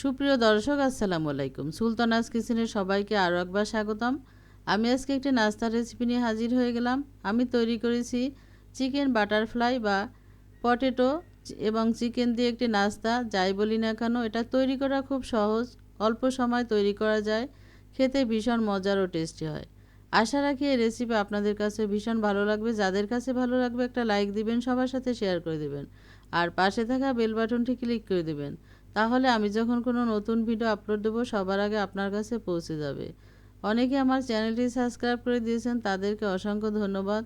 সুপ্রিয় দর্শক, আসসালামু আলাইকুম। সুলতানাস কিচেনে সবাইকে আরও একবার স্বাগতম। আমি আজকে একটি নাস্তার রেসিপি নিয়ে হাজির হয়ে গেলাম। আমি তৈরি করেছি চিকেন বাটারফ্লাই বা পটেটো এবং চিকেন দিয়ে একটি নাস্তা। যাই বলি না কেন, এটা তৈরি করা খুব সহজ। অল্প সময় তৈরি করা যায়। খেতে ভীষণ মজার ও টেস্টি হয়। আশা রাখি এই রেসিপি আপনাদের কাছে ভীষণ ভালো লাগবে। যাদের কাছে ভালো লাগবে, একটা লাইক দিবেন, সবার সাথে শেয়ার করে দেবেন। আর পাশে থাকা বেল বাটনটি ক্লিক করে দেবেন। তাহলে আমি যখন কোনো নতুন ভিডিও আপলোড দেবো, সবার আগে আপনার কাছে পৌঁছে যাবে। অনেকে আমার চ্যানেলটি সাবস্ক্রাইব করে দিয়েছেন, তাদেরকে অসংখ্য ধন্যবাদ।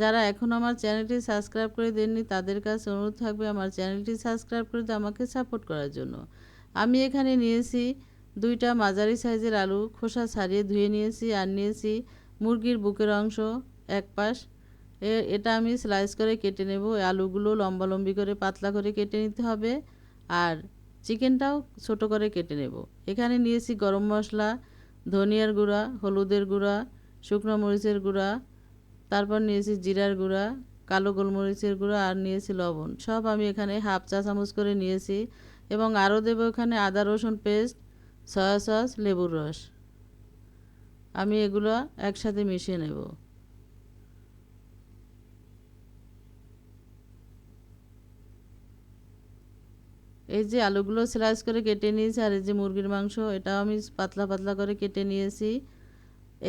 যারা এখন আমার চ্যানেলটি সাবস্ক্রাইব করে দেননি, তাদের কাছে অনুরোধ থাকবে আমার চ্যানেলটি সাবস্ক্রাইব করে আমাকে সাপোর্ট করার জন্য। আমি এখানে নিয়েছি দুইটা মাঝারি সাইজের আলু, খোসা ছাড়িয়ে ধুয়ে নিয়েছি আর নিয়েছি মুরগির বুকের অংশ এক পাশ। এটা আমি স্লাইস করে কেটে নেব। আলুগুলো লম্বা লম্বি করে, পাতলা করে কেটে নিতে হবে। আর চিকেনটাও ছোট করে কেটে নেব। এখানে নিয়েছি গরম মশলা, ধনিয়ার গুঁড়া, হলুদের গুঁড়া, শুকনো মরিচের গুঁড়া, তারপর নিয়েছি জিরার গুঁড়া, কালো গোলমরিচের গুঁড়া আর নিয়েছি লবণ। সব আমি এখানে হাফ চা চামচ করে নিয়েছি এবং আরও দেবো এখানে আদা, রসুন পেস্ট, সয়া সস, লেবুর রস। আমি এগুলো একসাথে মিশিয়ে নেব। এই যে আলুগুলো স্লাইস করে কেটে নিয়েছি, আর এই যে মুরগির মাংস, এটাও আমি পাতলা পাতলা করে কেটে নিয়েছি।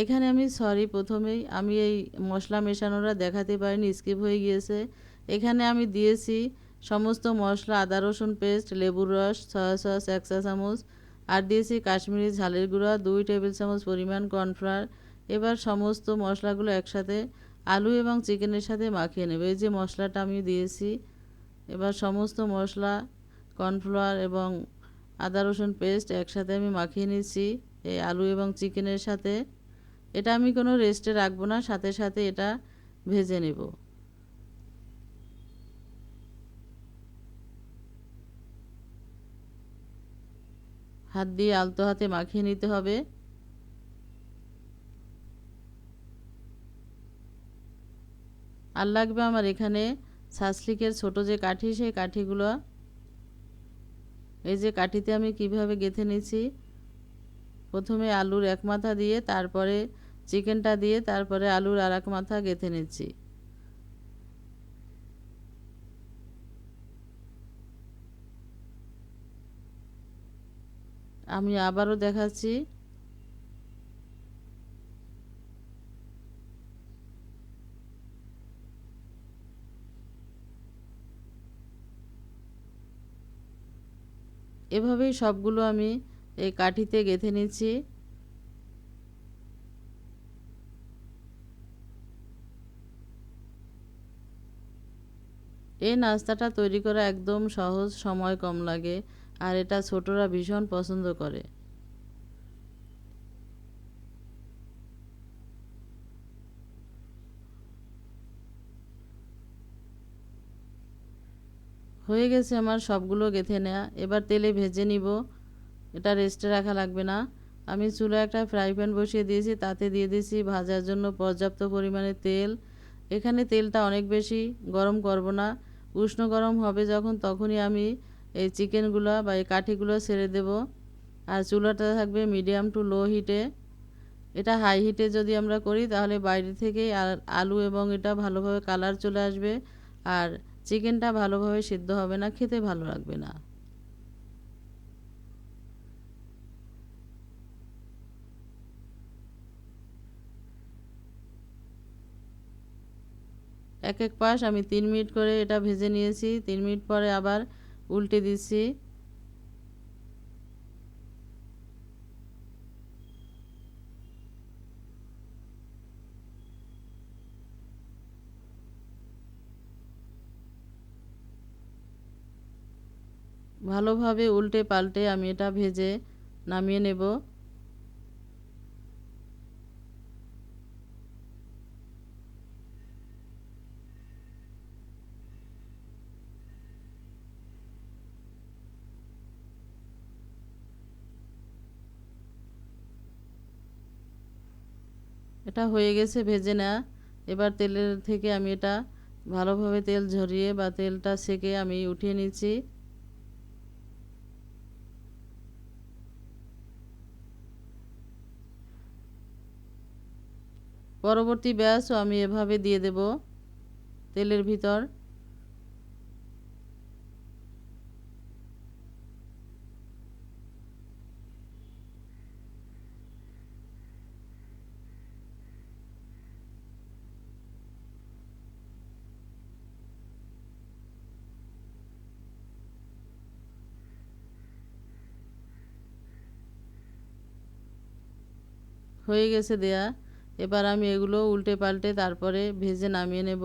এখানে আমি সরি প্রথমেই আমি এই মশলা মেশানোরা দেখাতে পারিনি স্কিপ হয়ে গিয়েছে। এখানে আমি দিয়েছি সমস্ত মশলা, আদা, রসুন পেস্ট লেবুর রস সয়া সস এক চা চামচ, আর দিয়েছি কাশ্মীরি ঝালের গুঁড়া, দুই টেবিল চামচ পরিমাণ কর্নফ্লাওয়ার এবার সমস্ত মশলাগুলো একসাথে আলু এবং চিকেনের সাথে মাখিয়ে নেবে। এই যে মশলাটা আমি দিয়েছি, এবার সমস্ত মশলা কর্নফ্লাওয়ার এবং আদা রসুন পেস্ট একসাথে আমি মাখিয়ে নিচ্ছি এই আলু এবং চিকেনের সাথে। এটা আমি কোনো রেস্টে রাখব না, সাথে সাথে এটা ভেজে নেব। হাত দিয়ে আলতো হাতে মাখিয়ে নিতে হবে। আর লাগবে আমার এখানে শাসলিকের ছোট যে কাঠি, সেই কাঠিগুলো এই যে কাঠিতে আমি কীভাবে গেঁথে নিয়েছি? প্রথমে আলুর এক মাথা দিয়ে, তারপরে চিকেনটা দিয়ে, তারপরে আলুর আর এক মাথা গেঁথে নিচ্ছি আমি আবারও দেখাচ্ছি। এভাবেই সবগুলো আমি এই কাঠিতে গেঁথে নিচ্ছি। এই নাস্তাটা তৈরি করা একদম সহজ, সময় কম লাগে, আর এটা ছোটরা ভীষণ পছন্দ করে। হয়ে গেছে আমার সবগুলো গেঁথে নেওয়া এবার তেলে ভেজে নিব। এটা রেস্টে রাখা লাগবে না। আমি চুলো একটা ফ্রাই প্যান বসিয়ে দিয়েছি, তাতে দিয়ে দিয়েছি ভাজার জন্য পর্যাপ্ত পরিমাণে তেল। এখানে তেলটা অনেক বেশি গরম করব না। উষ্ণ গরম হবে যখন, তখনই আমি এই চিকেনগুলো বা এই কাঠিগুলো ছেড়ে দেব। আর চুলাটা থাকবে মিডিয়াম টু লো হিটে এটা হাই হিটে যদি আমরা করি, তাহলে বাইরে থেকেই আলু এবং এটা ভালোভাবে কালার চলে আসবে। আর চিকেনটা ভালোভাবে সিদ্ধ হবে না, খেতে ভালো লাগবে না। এক এক পাশ আমি তিন মিনিট করে এটা ভেজে নিয়েছি। তিন মিনিট পরে আবার উল্টে দিচ্ছি। ভালোভাবে উল্টে পাল্টে আমি এটা ভেজে নামিয়ে নেব। এটা হয়ে গেছে ভেজে নেওয়া এবার তেলের থেকে আমি এটা ভালোভাবে তেল ঝরিয়ে বা তেলটা সেকে আমি উঠিয়ে নিচ্ছি। পরবর্তী ব্যাচও আমি এভাবে দিয়ে দেব তেলের ভিতর। হয়ে গেছে দেয়া। এবার আমি এগুলো উল্টে পাল্টে তারপরে ভেজে নামিয়ে নেব।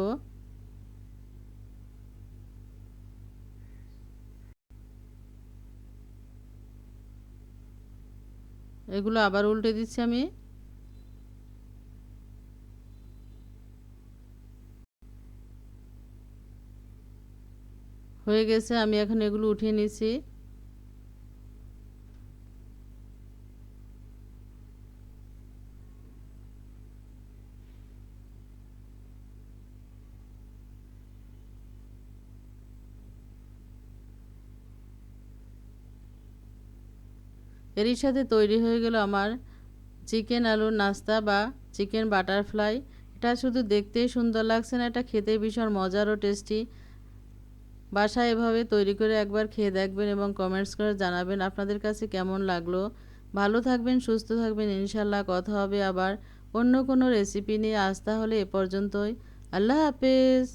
এগুলো আবার উল্টে দিচ্ছি আমি। হয়ে গেছে, আমি এখন এগুলো উঠিয়ে নিচ্ছি। এরই সাথে তৈরি হয়ে গেল আমার চিকেন আলুর নাস্তা বা চিকেন বাটারফ্লাই। এটা শুধু দেখতেই সুন্দর লাগছে না, এটা খেতে ভীষণ মজার ও টেস্টি বাসায় এভাবে তৈরি করে একবার খেয়ে দেখবেন এবং কমেন্টস করে জানাবেন আপনাদের কাছে কেমন লাগল। ভালো থাকবেন, সুস্থ থাকবেন ইনশাল্লাহ কথা হবে আবার অন্য কোনো রেসিপি নিয়ে। আসতে হলে এ পর্যন্তই। আল্লাহ হাফেজ।